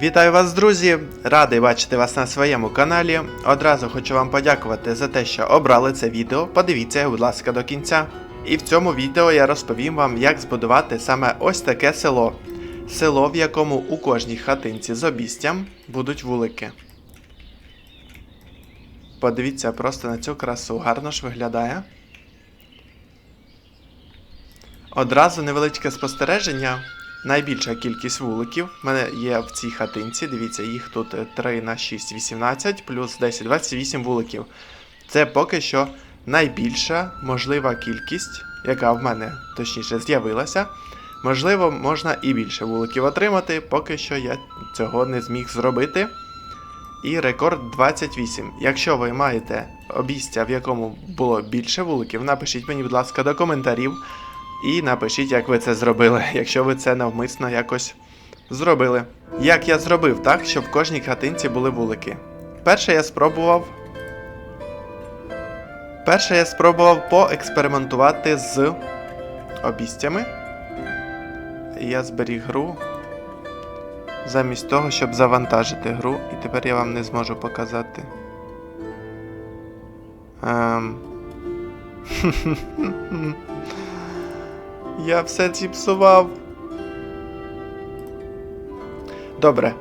Вітаю вас, друзі! Радий бачити вас на своєму каналі. Одразу хочу вам подякувати за те, що обрали це відео. Подивіться будь ласка, до кінця. І в цьому відео я розповім вам, як збудувати саме ось таке село. Село, в якому у кожній хатинці з обістям будуть вулики. Подивіться просто на цю красу, гарно ж виглядає. Одразу невеличке спостереження. Найбільша кількість вуликів в мене є в цій хатинці. Дивіться, їх тут е, 3 на 6, 18, плюс 10, 28 вуликів. Це поки що найбільша можлива кількість, яка в мене точніше з'явилася. Можливо, можна і більше вуликів отримати, поки що я цього не зміг зробити. І рекорд 28. Якщо ви маєте обійстя, в якому було більше вуликів, напишіть мені, будь ласка, до коментарів. І напишіть, як ви це зробили, якщо ви це навмисно якось зробили. Як я зробив так, щоб в кожній хатинці були вулики. Перше я спробував. Перше я спробував поекспериментувати з обістями. Я зберіг гру. Замість того, щоб завантажити гру, і тепер я вам не зможу показати. Ем... Я все зіпсував. Добре.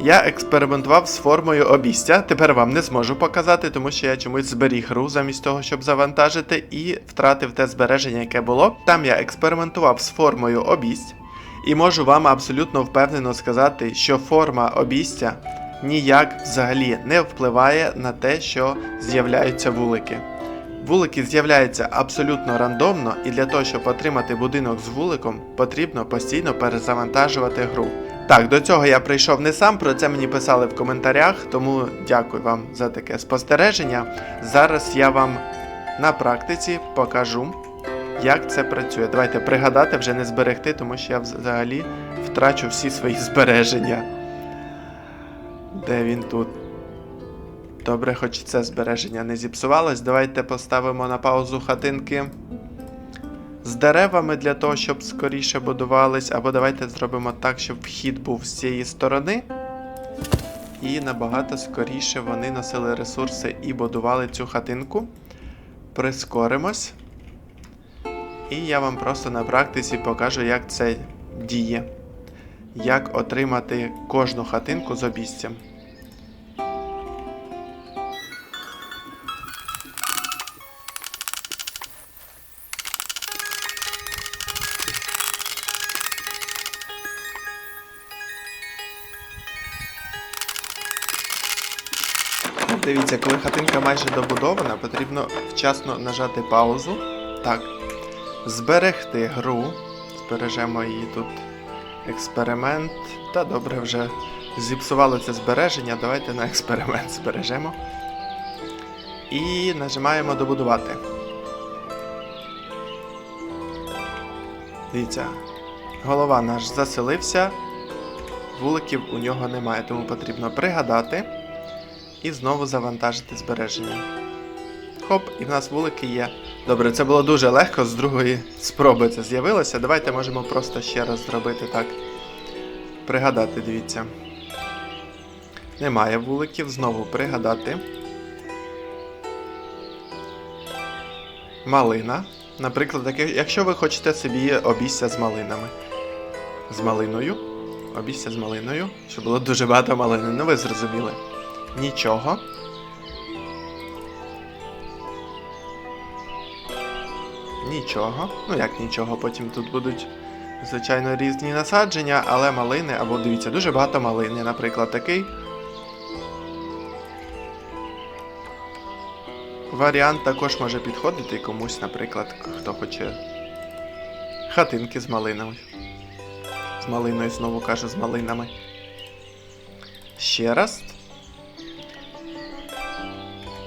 Я експериментував з формою обістя. Тепер вам не зможу показати, тому що я чомусь зберіг гру замість того, щоб завантажити, і втратив те збереження, яке було. Там я експериментував з формою обість, і можу вам абсолютно впевнено сказати, що форма обістя ніяк взагалі не впливає на те, що з'являються вулики. Вулики з'являються абсолютно рандомно, і для того, щоб отримати будинок з вуликом, потрібно постійно перезавантажувати гру. Так, до цього я прийшов не сам, про це мені писали в коментарях, тому дякую вам за таке спостереження. Зараз я вам на практиці покажу, як це працює. Давайте пригадати, вже не зберегти, тому що я взагалі втрачу всі свої збереження. Де він тут? Добре, хоч це збереження не зіпсувалось. Давайте поставимо на паузу хатинки з деревами для того, щоб скоріше будувались. Або давайте зробимо так, щоб вхід був з цієї сторони. І набагато скоріше вони носили ресурси і будували цю хатинку. Прискоримось. І я вам просто на практиці покажу, як це діє. Як отримати кожну хатинку з обійстям. Дивіться, коли хатинка майже добудована, потрібно вчасно нажати паузу. Так. Зберегти гру. Збережемо її тут експеримент. Та добре, вже зіпсувало це збереження. Давайте на експеримент збережемо. І нажимаємо добудувати. Дивіться, голова наш заселився, вуликів у нього немає, тому потрібно пригадати і знову завантажити збереження. Хоп, і в нас вулики є. Добре, це було дуже легко, з другої спроби це з'явилося. Давайте можемо просто ще раз зробити так. Пригадати, дивіться. Немає вуликів, знову пригадати. Малина. Наприклад, якщо ви хочете собі обійстя з малинами. З малиною. Обійстя з малиною. Щоб було дуже багато малини. Ну ви зрозуміли. Нічого. Нічого. Ну як нічого, потім тут будуть, звичайно, різні насадження, але малини, або дивіться, дуже багато малини, наприклад, такий. Варіант також може підходити комусь, наприклад, хто хоче хатинки з малинами. З малиною знову кажу, з малинами. Ще раз.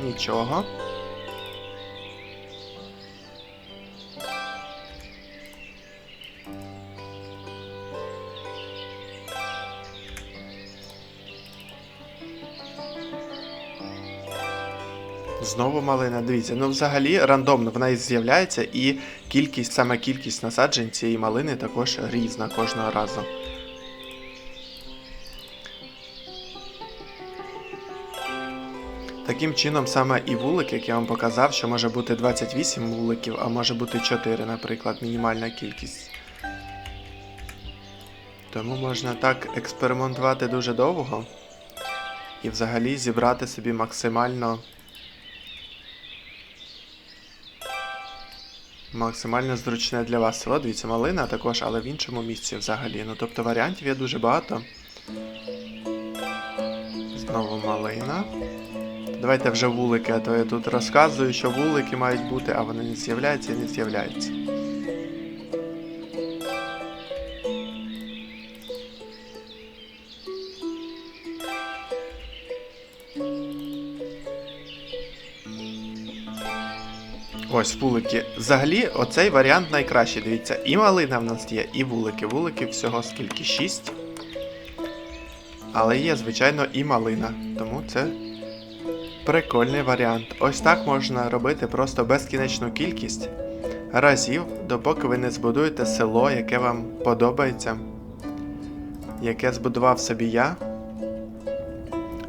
Нічого. Знову малина. Дивіться, ну взагалі рандомно вона і з'являється, і кількість, саме кількість насаджень цієї малини також різна кожного разу. Таким чином, саме і вулик, як я вам показав, що може бути 28 вуликів, а може бути 4, наприклад, мінімальна кількість. Тому можна так експериментувати дуже довго і взагалі зібрати собі максимально. Максимально зручне для вас село. Дивіться, малина також, але в іншому місці взагалі. Ну тобто варіантів є дуже багато. Знову малина. Давайте вже вулики, а то я тут розказую, що вулики мають бути, а вони не з'являються і не з'являються. Ось вулики. Взагалі, оцей варіант найкращий. Дивіться, і малина в нас є, і вулики. Вулики всього скільки? 6. Але є, звичайно, і малина. Тому це прикольний варіант. Ось так можна робити просто безкінечну кількість разів, допоки ви не збудуєте село, яке вам подобається, яке збудував собі я.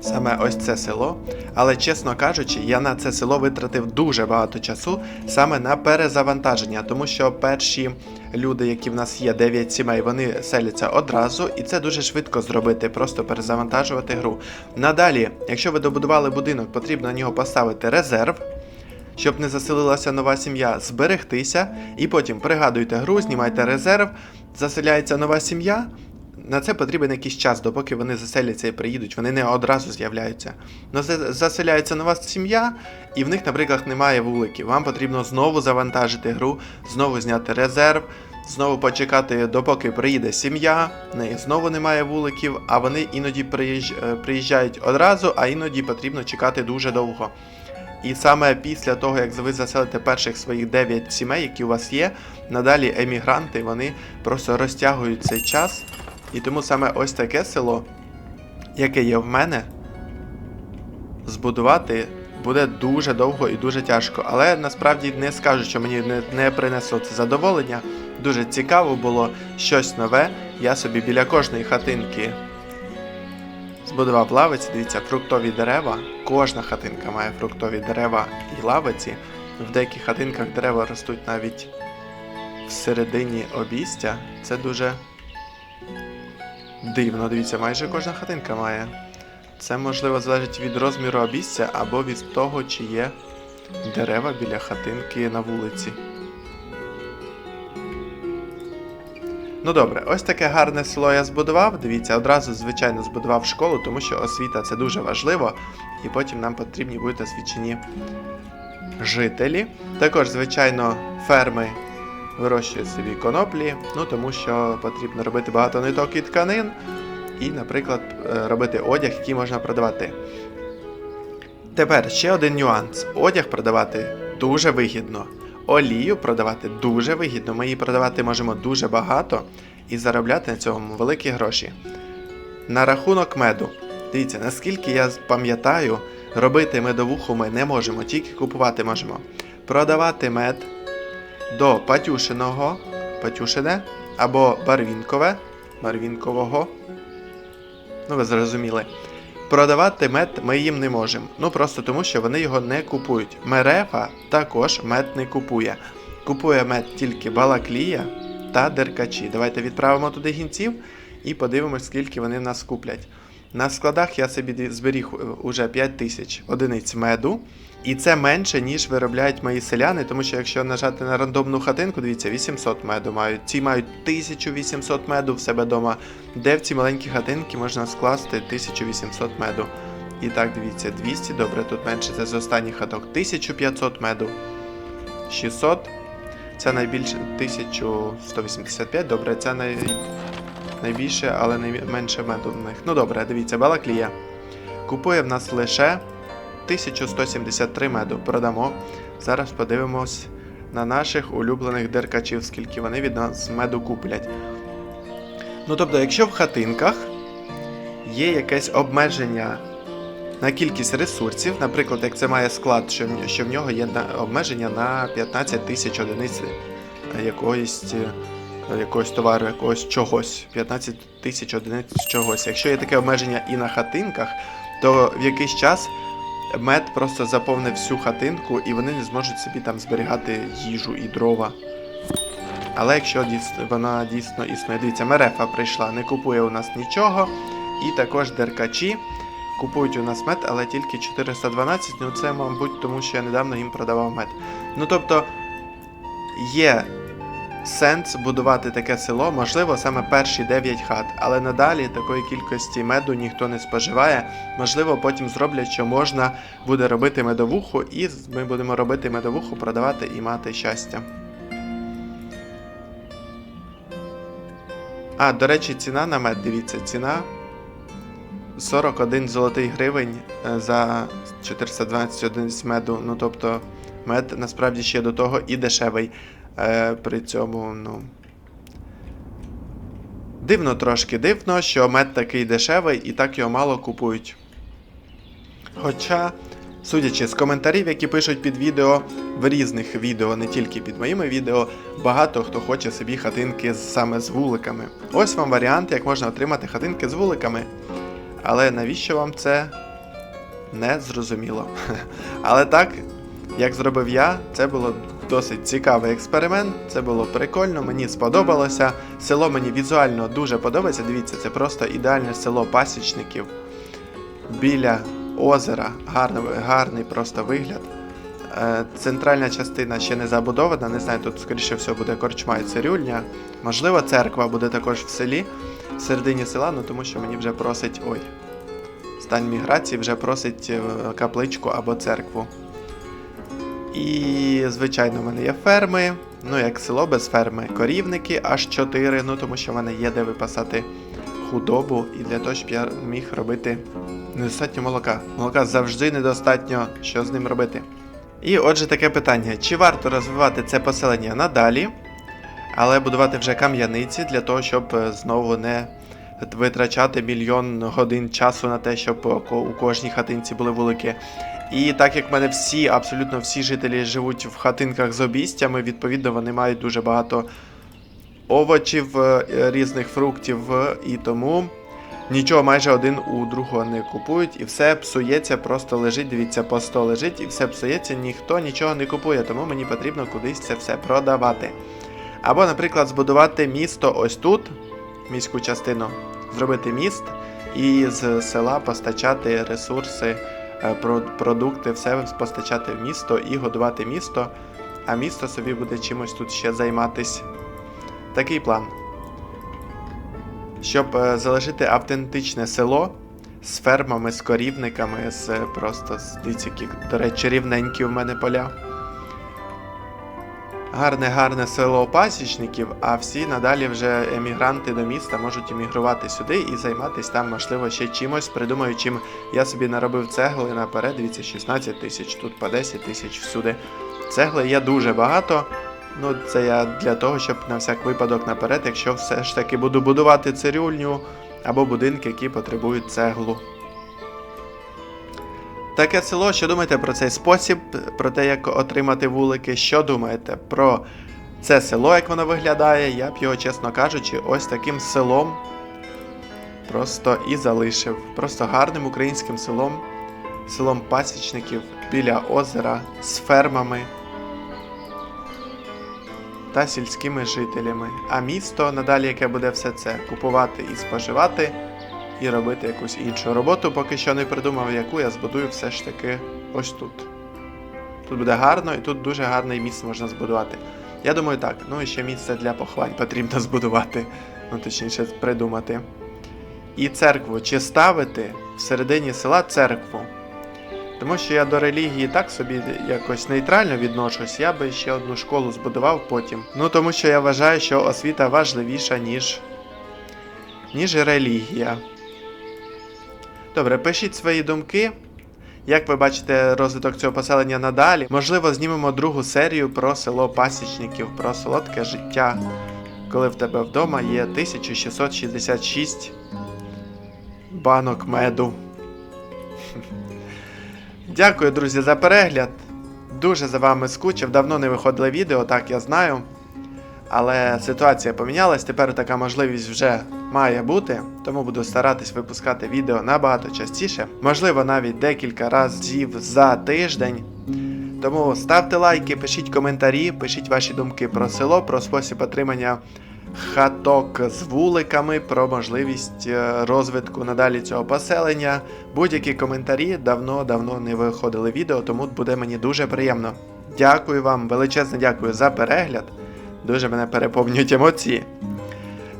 Саме ось це село. Але чесно кажучи, я на це село витратив дуже багато часу саме на перезавантаження, тому що перші люди, які в нас є, 9 сімей, вони селяться одразу, і це дуже швидко зробити, просто перезавантажувати гру. Надалі, якщо ви добудували будинок, потрібно на нього поставити резерв. Щоб не заселилася нова сім'я, зберегтися, і потім пригадуйте гру, знімайте резерв, заселяється нова сім'я. На це потрібен якийсь час, допоки вони заселяться і приїдуть, вони не одразу з'являються. Но за- заселяється нова сім'я, і в них, наприклад, немає вуликів. Вам потрібно знову завантажити гру, знову зняти резерв, знову почекати, допоки приїде сім'я, в неї знову немає вуликів, а вони іноді е, приїжджають одразу, а іноді потрібно чекати дуже довго. І саме після того, як ви заселите перших своїх 9 сімей, які у вас є, надалі емігранти вони просто розтягують цей час. І тому саме ось таке село, яке є в мене, збудувати буде дуже довго і дуже тяжко. Але насправді не скажу, що мені не, не принесло це задоволення. Дуже цікаво було щось нове. Я собі біля кожної хатинки збудував лавиці. Дивіться, фруктові дерева. Кожна хатинка має фруктові дерева і лавиці. В деяких хатинках дерева ростуть навіть всередині обійстя. Це дуже Дивно, дивіться, майже кожна хатинка має. Це можливо залежить від розміру обійстя або від того, чи є дерева біля хатинки на вулиці. Ну добре, ось таке гарне село я збудував. Дивіться, одразу, звичайно, збудував школу, тому що освіта це дуже важливо, і потім нам потрібні будуть освічені жителі. Також, звичайно, ферми вирощують собі коноплі, ну тому що потрібно робити багато ниток і тканин, і, наприклад, е, робити одяг, який можна продавати. Тепер ще один нюанс: одяг продавати дуже вигідно. Олію продавати дуже вигідно. Ми її продавати можемо дуже багато і заробляти на цьому великі гроші. На рахунок меду. Дивіться, наскільки я пам'ятаю, робити медовуху ми не можемо, тільки купувати можемо. Продавати мед до патюшиного, патюшине або барвінкове, барвінкового. Ну, ви зрозуміли. Продавати мед ми їм не можемо. Ну просто тому, що вони його не купують. Мерефа також мед не купує. Купує мед тільки балаклія та деркачі. Давайте відправимо туди гінців і подивимось, скільки вони в нас куплять. На складах я собі зберіг е, уже 5 тисяч одиниць меду, і це менше, ніж виробляють мої селяни, тому що якщо нажати на рандомну хатинку, дивіться, 800 меду мають. Ці мають 1800 меду в себе вдома, де в ці маленькі хатинки можна скласти 1800 меду. І так, дивіться, 200, добре, тут менше це з останніх хаток. 1500 меду. 600. Це найбільше 1185, добре, це най... найбільше, але найменше меду в них. Ну добре, дивіться, балаклія. Купує в нас лише 1173 меду. Продамо. Зараз подивимось на наших улюблених деркачів, скільки вони від нас меду куплять. Ну тобто, якщо в хатинках є якесь обмеження на кількість ресурсів, наприклад, як це має склад, що в, нього є обмеження на 15 тисяч одиниць якоїсь, е, якогось товару, якогось чогось, 15 тисяч одиниць чогось. Якщо є таке обмеження і на хатинках, то в якийсь час мед просто заповнив всю хатинку, і вони не зможуть собі там зберігати їжу і дрова. Але якщо вона дійсно існує, дивіться, Мерефа прийшла, не купує у нас нічого. І також деркачі купують у нас мед, але тільки 412. Ну це, мабуть, тому що я недавно їм продавав мед. Ну тобто є сенс будувати таке село, можливо, саме перші 9 хат, але надалі такої кількості меду ніхто не споживає. Можливо, потім зроблять, що можна буде робити медовуху, і ми будемо робити медовуху, продавати і мати щастя. А, до речі, ціна на мед, дивіться, ціна 41 золотий гривень е, за 412 одиниць меду. Ну тобто мед насправді ще до того і дешевий. Е, при цьому, ну. Дивно трошки дивно, що мед такий дешевий і так його мало купують. Хоча, судячи з коментарів, які пишуть під відео, в різних відео, не тільки під моїми відео, багато хто хоче собі хатинки саме з вуликами. Ось вам варіант, як можна отримати хатинки з вуликами. Але навіщо вам це? Не зрозуміло. Але так, як зробив я, це було досить цікавий експеримент. Це було прикольно, мені сподобалося. Село мені візуально дуже подобається. Дивіться, це просто ідеальне село пасічників біля озера. Гарний, гарний просто вигляд. Е, Центральна частина ще не забудована, не знаю, тут скоріше всього буде корчма і цирюльня. Можливо, церква буде також в селі, в середині села, ну тому що мені вже просить. Ой. Стань міграції вже просить е, капличку або церкву. І, звичайно, в мене є ферми. Ну, як село без ферми. Корівники аж 4, ну тому що в мене є де випасати худобу, і для того, щоб я міг робити недостатньо молока. Молока завжди недостатньо, що з ним робити. І отже, таке питання: чи варто розвивати це поселення надалі, але будувати вже кам'яниці для того, щоб е, знову не витрачати мільйон годин часу на те, щоб у у кожній хатинці були вулики. І так як в мене всі, абсолютно всі жителі живуть в хатинках з обійстями, відповідно, вони мають дуже багато овочів, е, різних фруктів, е, і тому нічого майже один у другого не купують, і все псується, просто лежить, дивіться, по 100 лежить, і все псується, ніхто нічого не купує, тому мені потрібно кудись це все продавати. Або, наприклад, збудувати місто ось тут, міську частину, зробити міст і з села постачати ресурси, продукти, все постачати в місто і годувати місто, а місто собі буде чимось тут ще займатись. Такий план. Щоб е, залишити автентичне село з фермами, з корівниками, з е, просто з дитяки, до речі, рівненькі в мене поля. Гарне, гарне село пасічників, а всі надалі вже емігранти до міста можуть емігрувати сюди і займатися там, можливо, ще чимось. Придумаю, чим я собі наробив цегли наперед. Дивіться, 16 тисяч, тут по 10 тисяч всюди. Цегли є дуже багато. Ну, це я для того, щоб на всяк випадок наперед, якщо все ж таки буду будувати цирюльню або будинки, які потребують цеглу. Таке село, що думаєте про цей спосіб, про те, як отримати вулики? Що думаєте про це село, як воно виглядає? Я б його, чесно кажучи, ось таким селом просто і залишив. Просто гарним українським селом, селом пасічників біля озера з фермами та сільськими жителями. А місто надалі, яке буде все це купувати і споживати, і робити якусь іншу роботу, поки що не придумав, яку я збудую все ж таки ось тут. Тут буде гарно і тут дуже гарний міст можна збудувати. Я думаю, так. Ну і ще місце для поховань потрібно збудувати, ну точніше придумати. І церкву чи ставити всередині села церкву. Тому що я до релігії так собі якось нейтрально відношусь, я би ще одну школу збудував потім. Ну тому що я вважаю, що освіта важливіша, ніж, ніж релігія. Добре, пишіть свої думки. Як ви бачите розвиток цього поселення надалі? Можливо, знімемо другу серію про село пасічників, про солодке життя, коли в тебе вдома є 1666 банок меду. Дякую, друзі, за перегляд. Дуже за вами скучив. Давно не виходили відео, так я знаю. Але ситуація помінялась. Тепер така можливість вже має бути, тому буду старатись випускати відео набагато частіше, можливо, навіть декілька разів за тиждень. Тому ставте лайки, пишіть коментарі, пишіть ваші думки про село, про спосіб отримання хаток з вуликами, про можливість е, розвитку надалі цього поселення. Будь-які коментарі давно-давно не виходили відео, тому буде мені дуже приємно. Дякую вам, величезне дякую за перегляд. Дуже мене переповнюють емоції.